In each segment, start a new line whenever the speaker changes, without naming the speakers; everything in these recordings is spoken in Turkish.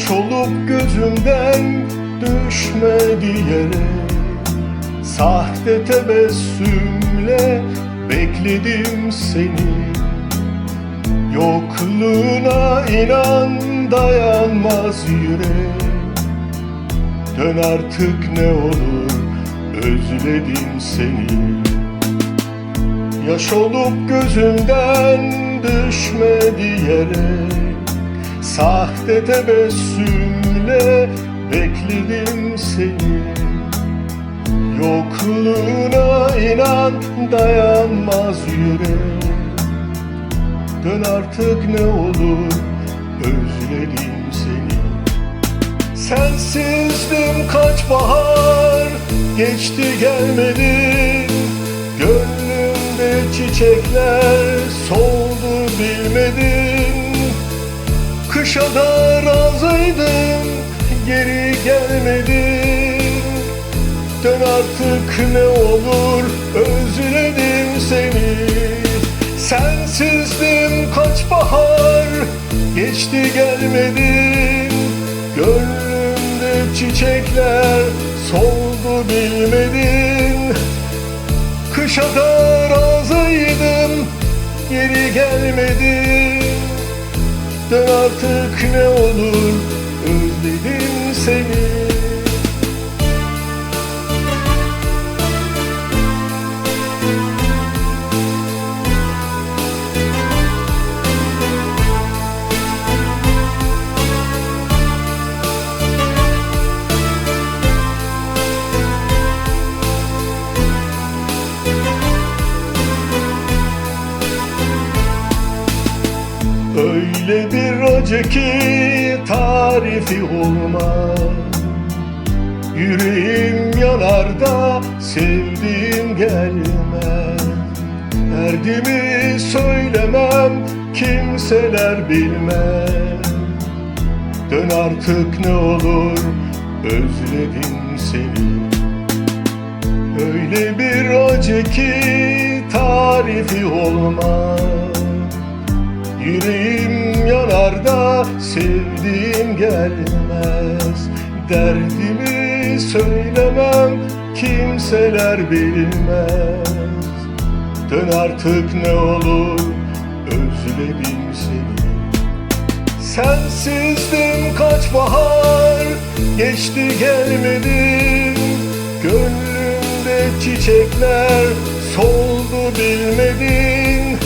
Yaş olup gözümden düşmedi yere. Sahte tebessümle bekledim seni. Yokluğuna inan dayanmaz yürek Dön artık ne olur özledim seni. Yaş olup gözümden düşmedi yere Sahte tebessümle bekledim seni. Yokluğuna inan dayanmaz yürek Dön artık ne olur özledim seni. Sensizdim kaç bahar geçti gelmedin Gönlümde çiçekler soldu Kışa da razıydım geri gelmedin Dön artık ne olur özledim seni. Sensizdim kaç bahar geçti gelmedin Gönlümde çiçekler soldu bilmedin. Kışa da razıydım geri gelmedin Dön artık ne olur Öyle bir acı ki tarifi olmaz. Yüreğim yanar da sevdiğim gelmez. Derdimi söylemem kimseler bilmez. Dön artık ne olur özledim seni. Öyle bir acı ki tarifi olmaz. Yüreğim sevdiğim gelmez. Derdimi söylemem kimseler bilmez. Dön artık ne olur özledim seni. Sensizdim kaç bahar geçti gelmedin Gönlümde çiçekler soldu bilmedin.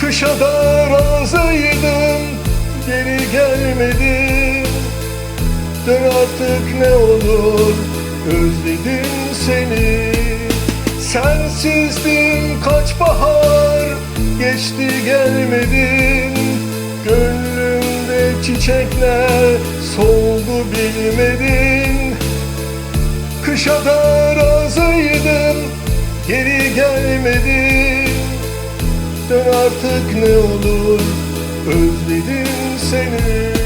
Kışa da razıydım Dön artık ne olur özledim seni. Sensizdim kaç bahar geçti gelmedin. Gönlümde çiçekler soldu bilmedin. Kışa da razıydım geri gelmedin. Dön artık ne olur özledim seni